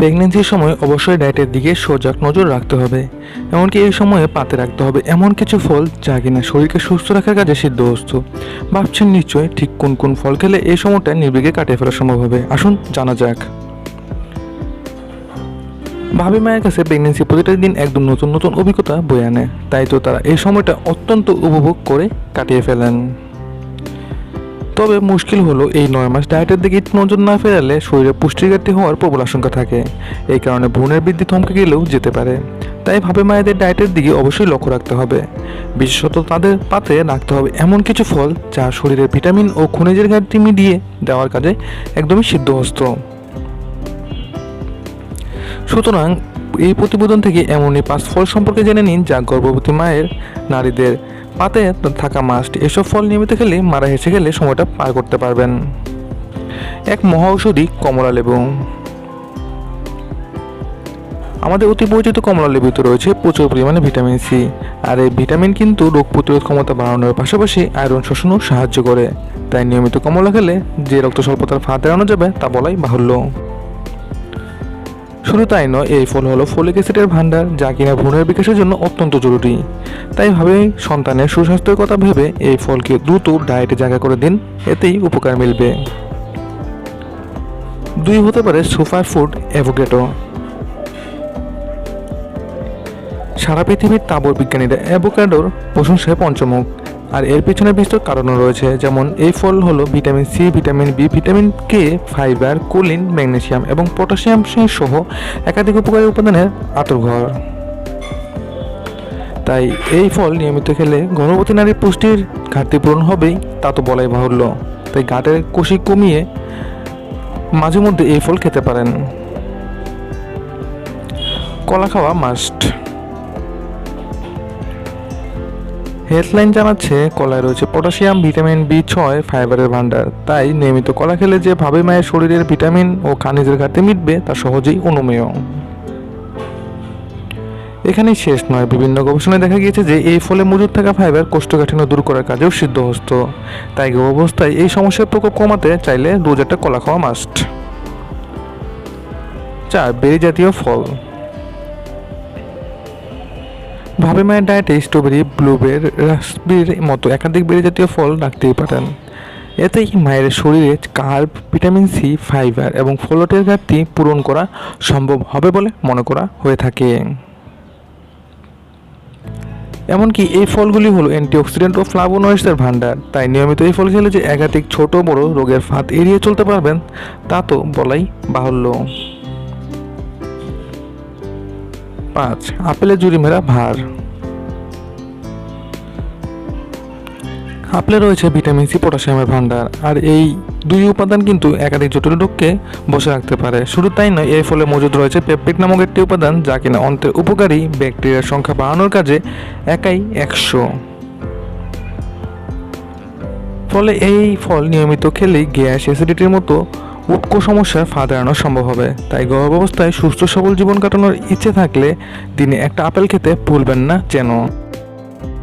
প্রেগনেন্সির সময় অবশ্যই ডায়েটের দিকে সজাগ নজর রাখতে হবে। এমনকি এই সময়ে পাতে রাখতে হবে এমন কিছু ফল যা কিনা শরীরকে সুস্থ রাখার কাজে সিদ্ধহস্ত। ভাবছেন নিশ্চয় ঠিক কোন কোন ফল খেলে এই সময়টা নির্বিঘ্নে কাটিয়ে ফেলা সম্ভব হবে। আসুন, জানা যাক। ভাবি মায়ের কাছে প্রেগনেন্সি প্রতিটা দিন একদম নতুন নতুন অভিজ্ঞতা বয়ে আনে। তাই তো তারা এই সময়টা অত্যন্ত উপভোগ করে কাটিয়ে ফেলেন। তবে মুশকিল হলো এই নয় মাস ডায়েটের দিকে নজর না ফেরালে শরীরে পুষ্টির ঘাটতি হওয়ার প্রবল আশঙ্কা থাকে। এই কারণে ভ্রূণের বৃদ্ধি থমকে গেলেও যেতে পারে। তাই ভাবে মায়েদের ডায়েটের দিকে অবশ্যই লক্ষ্য রাখতে হবে। বিশেষত তাদের পাতে রাখতে হবে এমন কিছু ফল যা শরীরের ভিটামিন ও খনিজের ঘাটতি মিডিয়ে দেওয়ার কাজে একদমই সিদ্ধহস্ত। সুতরাং এই প্রতিবেদন থেকে এমনই পাঁচ ফল সম্পর্কে জেনে নিন যা গর্ভবতী মায়ের নারীদের পাতে থাকা মাস্ট এসব ফল নিয়মিত খেলে, মারা হেসে গেলে সময়টা পার করতে পারবেন। এক মহা ঔষধি কমলা লেবু। আমাদের অতি পরিচিত কমলা লেবুতে রয়েছে প্রচুর পরিমাণে ভিটামিন সি, আর এই ভিটামিন কিন্তু রোগ প্রতিরোধ ক্ষমতা বাড়ানোর পাশাপাশি আয়রন শোষণও সাহায্য করে। তাই নিয়মিত কমলা খেলে যে রক্ত স্বল্পতার ফাঁদ এড়ানো যাবে তা বলাই বাহুল্য। শুধু তাই নয়, এই ফল হলো ফলিক অ্যাসিডের ভান্ডার যা কিনা ভ্রূণের বিকাশের জন্য অত্যন্ত জরুরি। তাই ভাবে সন্তানের সুস্বাস্থ্যের কথা ভেবে এই ফলকে দ্রুত ডায়েটে জায়গা করে দিন, এতেই উপকার মিলবে। দুই হতে পারে সুপার ফুড অ্যাভোকেটো সারা পৃথিবীর তাবর বিজ্ঞানীরা অ্যাভোকাডোর প্রশংসায় পঞ্চমুখ। আর এর পিছনে বিস্তর কারণও রয়েছে, যেমন এই ফল হলো vitamin C, vitamin B, vitamin K, fibre, choline magnesium এবং পটাশিয়াম সহ একাধিক উপকারী উপাদানের আতরঘর। তাই এই ফল নিয়মিত খেলে গর্ভবতী নারীর পুষ্টির ঘাটতি পূরণ হবেই, তা তো বলাই বাহুল্য। তাই গাটের কোষি কমিয়ে মাঝে মধ্যে এই ফল খেতে পারেন। কলা খাওয়া মাস্ট হেডলাইন জানাচ্ছে, কলায় রয়েছে পটাশিয়াম, ভিটামিন বি ছয়, ফাইবারের ভান্ডার তাই নিয়মিত কলা খেলে যে ভাবে মায়ের শরীরের ভিটামিন ও খনিজের ঘাটতি মিটবে, তা সহজেই অনুমেয়। এখানেই শেষ নয়, বিভিন্ন গবেষণায় দেখা গিয়েছে যে এই ফলে মজুদ থাকা ফাইবার কোষ্ঠকাঠিন্য দূর করার কাজেও সিদ্ধহস্ত। তাই গর্ভাবস্থায় এই সমস্যার প্রকোপ কমাতে চাইলে দু একটা কলা খাওয়া মাস্ট চার, বেরি জাতীয় ফল। ভাবে মায়ের ডায়েটে স্ট্রবেরি ব্লুবের রাসবির মতো একাধিক বেরি জাতীয় ফল রাখতেই পারেন। এতেই মায়ের শরীরে কার্ব ভিটামিন সি ফাইবার এবং ফলটের ঘাটতি পূরণ করা সম্ভব হবে বলে মনে করা হয়ে থাকে। এমনকি এই ফলগুলি হলো অ্যান্টিঅক্সিডেন্ট ও ফ্লাভোনয়েডসের ভান্ডার তাই নিয়মিত এই ফল খেলে যে একাধিক ছোট বড় রোগের ফাঁদ এড়িয়ে চলতে পারবেন, তা তো বলাই বাহুল্য। পাঁচ, আপেলের জুড়ি মেরা ভার। আপেলে রয়েছে ভিটামিন সি পটাশিয়ামের ভান্ডার আর এই দুই উপাদান কিন্তু একাধিক জটিল রোগকে বসে রাখতে পারে। শুধু তাই নয়, এর ফলে মজুদ রয়েছে পেপটিক নামক একটি উপাদান, যা কিনা অন্তের উপকারী ব্যাকটেরিয়ার সংখ্যা বাড়ানোর কাজে একাই একশো। ফলে এই ফল নিয়মিত খেলেই গ্যাস অ্যাসিডিটির মতো উৎকো সমস্যার ফাঁদ এড়ানো সম্ভব হবে। তাই গর্ভাবস্থায় সুস্থ সবল জীবন কাটানোর ইচ্ছে থাকলে দিনে একটা আপেল খেতে ভুলবেন না যেন।